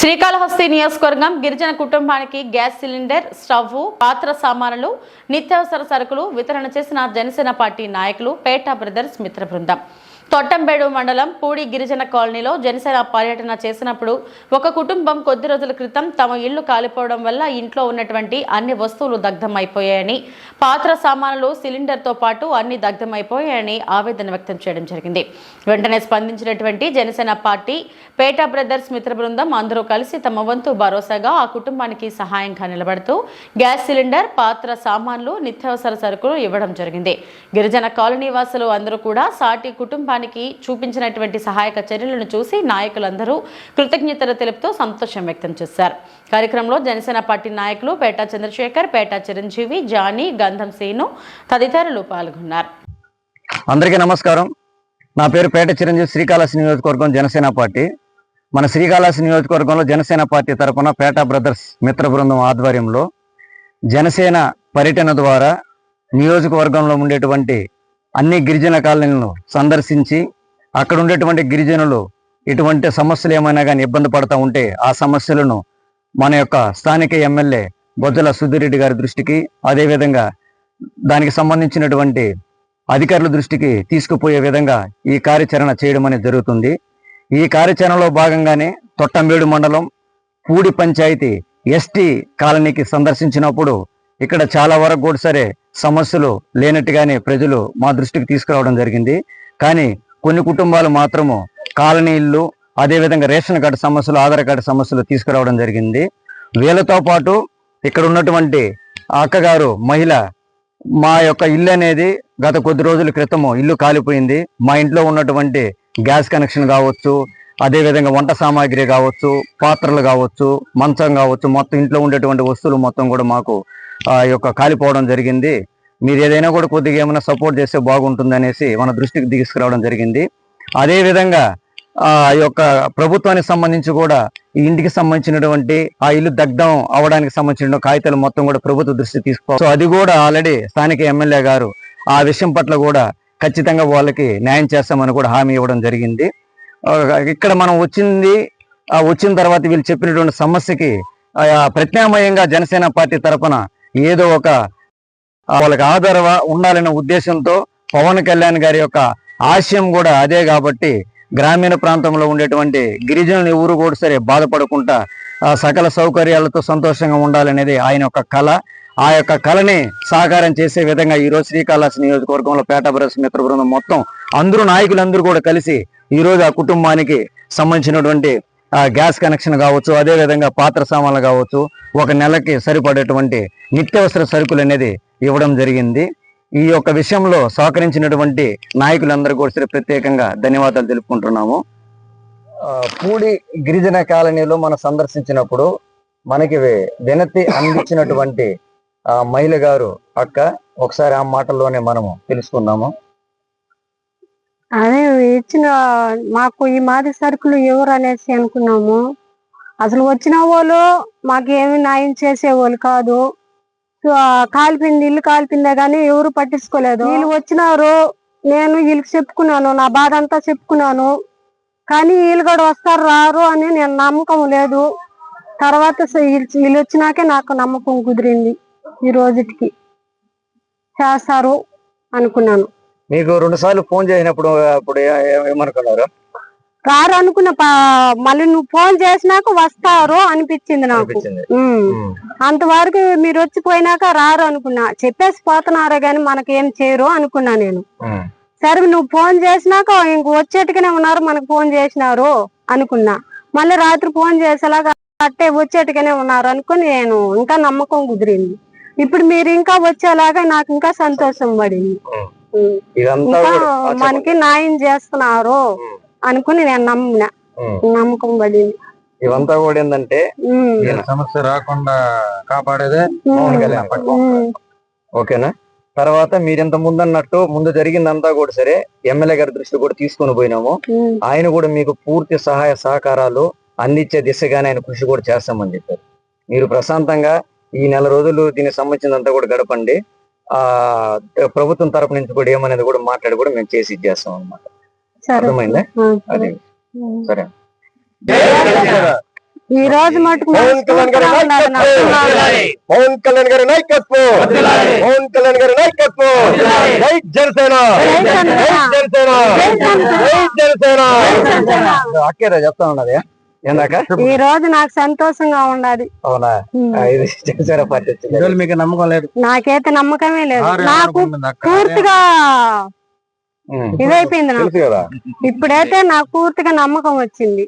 శ్రీకాళహస్తి నియోజకవర్గం గిరిజన కుటుంబానికి గ్యాస్ సిలిండర్ స్టవ్ పాత్ర సామానులు నిత్యావసర సరుకులు వితరణ చేసిన జనసేన పార్టీ నాయకులు పేటా బ్రదర్స్ మిత్ర బృందం. తొట్టంబేడు మండలం పూడి గిరిజన కాలనీలో జనసేన పర్యటన చేసినప్పుడు ఒక కుటుంబం కొద్ది రోజుల క్రితం తమ ఇల్లు కాలిపోవడం వల్ల ఇంట్లో ఉన్నటువంటి అన్ని వస్తువులు దగ్ధమైపోయాయని పాత్ర సామాన్లు సిలిండర్తో పాటు అన్ని దగ్ధమైపోయాయని ఆవేదన వ్యక్తం చేయడం జరిగింది. వెంటనే స్పందించినటువంటి జనసేన పార్టీ పేటా బ్రదర్స్ మిత్ర బృందం అందరూ కలిసి తమ వంతు భరోసాగా ఆ కుటుంబానికి సహాయంగా నిలబడుతూ గ్యాస్ సిలిండర్ పాత్ర సామాన్లు నిత్యావసర సరుకులు ఇవ్వడం జరిగింది. గిరిజన కాలనీ వాసులు అందరూ కూడా సాటి కుటుంబానికి చూపించినటువంటి సహాయక చర్యలను చూసి నాయకులందరూ కృతజ్ఞతలు తెలుపుతూ సంతోషం వ్యక్తం చేశారు. కార్యక్రమంలో జనసేన పార్టీ నాయకులు పేటా చంద్రశేఖర్ పేటా చిరంజీవి జానీ గంధం శ్రీను తదితరులు పాల్గొన్నారు. అందరికీ నమస్కారం. నా పేరు పేట చిరంజీవి శ్రీకాళహస్తి నియోజకవర్గం జనసేన పార్టీ. మన శ్రీకాళహస్తి నియోజకవర్గంలో జనసేన పార్టీ తరపున పేట బ్రదర్స్ మిత్ర బృందం ఆధ్వర్యంలో జనసేన పర్యటన ద్వారా నియోజకవర్గంలో ఉండేటువంటి అన్ని గిరిజన కాలనీలను సందర్శించి అక్కడ ఉండేటువంటి గిరిజనులు ఇటువంటి సమస్యలు ఏమైనా కానీ ఇబ్బంది పడతా ఉంటే ఆ సమస్యలను మన యొక్క స్థానిక ఎమ్మెల్యే బొజ్జల సుధీరెడ్డి గారి దృష్టికి అదేవిధంగా దానికి సంబంధించినటువంటి అధికారుల దృష్టికి తీసుకుపోయే విధంగా ఈ కార్యాచరణ చేయడం అనేది జరుగుతుంది. ఈ కార్యాచరణలో భాగంగానే తొట్టంబేడు మండలం పూడి పంచాయతీ ఎస్టీ కాలనీకి సందర్శించినప్పుడు ఇక్కడ చాలా వరకు కూడా సరే సమస్యలు లేనట్టుగానే ప్రజలు మా దృష్టికి తీసుకురావడం జరిగింది. కానీ కొన్ని కుటుంబాలు మాత్రము కాలనీ ఇల్లు అదేవిధంగా రేషన్ కార్డు సమస్యలు ఆధార్ కార్డు సమస్యలు తీసుకురావడం జరిగింది. వీళ్ళతో పాటు ఇక్కడ ఉన్నటువంటి అక్కగారు మహిళ మా యొక్క ఇల్లు అనేది గత కొద్ది రోజుల క్రితము ఇల్లు కాలిపోయింది. మా ఇంట్లో ఉన్నటువంటి గ్యాస్ కనెక్షన్ కావచ్చు అదేవిధంగా వంట సామాగ్రి కావచ్చు పాత్రలు కావచ్చు మంచం కావచ్చు మొత్తం ఇంట్లో ఉండేటువంటి వస్తువులు మొత్తం కూడా మాకు ఆ యొక్క కాలిపోవడం జరిగింది. మీరు ఏదైనా కూడా కొద్దిగా ఏమైనా సపోర్ట్ చేస్తే బాగుంటుంది అనేసి మన దృష్టికి తీసుకురావడం జరిగింది. అదేవిధంగా ఆ యొక్క ప్రభుత్వానికి సంబంధించి కూడా ఈ ఇంటికి సంబంధించినటువంటి ఆ ఇల్లు దగ్ధం అవడానికి సంబంధించిన కాగితాలు మొత్తం కూడా ప్రభుత్వ దృష్టి తీసుకో సో అది కూడా ఆల్రెడీ స్థానిక ఎమ్మెల్యే గారు ఆ విషయం పట్ల కూడా ఖచ్చితంగా వాళ్ళకి న్యాయం చేస్తామని కూడా హామీ ఇవ్వడం జరిగింది. ఇక్కడ మనం వచ్చింది ఆ వచ్చిన తర్వాత వీళ్ళు చెప్పినటువంటి సమస్యకి ఆ, ప్రత్యామ్నాయంగా జనసేన పార్టీ తరపున ఏదో ఒక వాళ్ళకి ఆధార ఉండాలనే ఉద్దేశంతో పవన్ కళ్యాణ్ గారి యొక్క ఆశయం కూడా అదే కాబట్టి గ్రామీణ ప్రాంతంలో ఉండేటువంటి గిరిజనులు ఎవరు కూడా సరే బాధపడకుండా సకల సౌకర్యాలతో సంతోషంగా ఉండాలనేది ఆయన యొక్క కళ. ఆ యొక్క కళని సాకారం చేసే విధంగా ఈరోజు రోజు శ్రీకాళహస్తి నియోజకవర్గంలో పేట బ్రదర్స్ మిత్ర బృందం మొత్తం అందరూ నాయకులందరూ కూడా కలిసి ఈ రోజు ఆ కుటుంబానికి సంబంధించినటువంటి గ్యాస్ కనెక్షన్ కావచ్చు అదే విధంగా పాత్ర సామాన్లు కావచ్చు ఒక నెలకి సరిపడేటువంటి నిత్యావసర సరుకులు అనేది ఇవ్వడం జరిగింది. ఈ యొక్క విషయంలో సహకరించినటువంటి నాయకులందరూ కూడా ప్రత్యేకంగా ధన్యవాదాలు తెలుపుకుంటున్నాము. పూడి గిరిజన కాలనీలో మనం సందర్శించినప్పుడు మనకి వినతి అందించినటువంటి ఆ మహిళ గారు అక్క ఒకసారి ఆ మాటల్లోనే మనము తెలుసుకుందాము. అదే ఇచ్చిన మాకు ఈ మాది సరుకులు ఎవరు అనేసి అనుకున్నాము. అసలు వచ్చిన వాళ్ళు మాకేమి న్యాయం చేసేవాళ్ళు కాదు. కాలిపోయింది ఇల్లు కాలిపోయిందే కానీ ఎవరు పట్టించుకోలేదు. వీళ్ళు వచ్చినారు నేను వీళ్ళకి చెప్పుకున్నాను నా బాధ అంతా చెప్పుకున్నాను. కానీ వీళ్ళు కూడా వస్తారు రారు అని నేను నమ్మకం లేదు. తర్వాత వీళ్ళు వీళ్ళు వచ్చినాకే నాకు నమ్మకం కుదిరింది ఈ రోజుకి. చేస్తారు అనుకున్నాను. మీకు రెండు సార్లు ఫోన్ చేసినప్పుడు అప్పుడు ఏమనుకున్నారు? రారు అనుకున్న మళ్ళీ నువ్వు ఫోన్ చేసినాక వస్తారు అనిపించింది నాకు. అంతవరకు మీరు వచ్చిపోయినాక రారు అనుకున్నా. చెప్పేసి పోతున్నారే గాని మనకి ఏం చేయరు అనుకున్నా నేను. సరే నువ్వు ఫోన్ చేసినాక ఇంక వచ్చేట్టుగానే ఉన్నారు మనకు ఫోన్ చేసినారు అనుకున్నా. మళ్ళీ రాత్రి ఫోన్ చేసేలాగా అట్టే వచ్చేట్టుగానే ఉన్నారు అనుకుని నేను ఇంకా నమ్మకం కుదిరింది. ఇప్పుడు మీరు ఇంకా వచ్చేలాగా నాకు ఇంకా సంతోషం పడింది. ఇంకా. మనకి న్యాయం చేస్తున్నారు. అనుకుని నేను నమ్మిన. నమ్మకం పడింది. ఇవంతా కూడా ఏంటంటే సమస్య రాకుండా కాపాడేదే. ఓకేనా? తర్వాత మీరు ఇంత ముందు అన్నట్టు ముందు జరిగిందంతా కూడా సరే ఎమ్మెల్యే గారి దృష్టి కూడా తీసుకొని పోయినాము. ఆయన కూడా మీకు పూర్తి సహాయ సహకారాలు అందించే దిశగానే ఆయన కృషి కూడా చేస్తామని చెప్పారు. మీరు ప్రశాంతంగా ఈ నెల రోజులు దీనికి సంబంధించినంతా కూడా గడపండి. ఆ ప్రభుత్వం తరపు నుంచి కూడా ఏమనేది కూడా మాట్లాడి కూడా మేము చేసి ఇచ్చేస్తాం అన్నమాట. సరే అర్థమైందా? అది. సరే. ఈ రోజు మటుకు పవన్ కళ్యాణ్ గారి నాయకత్వం. పవన్ కళ్యాణ్ గారి నాయకత్వం. జై జనసేన. జై జనసేన. చెప్తా ఉన్నది. ఏందాక? ఈ రోజు నాకు సంతోషంగా ఉండాలి. అవునా? ఇది జనసేన పార్టీ మీకు నమ్మకం లేదు. నాకైతే నమ్మకమే లేదు. నాకు. పూర్తిగా. ఇదైపోయింది నాకు. ఇప్పుడైతే నాకు పూర్తిగా నమ్మకం వచ్చింది.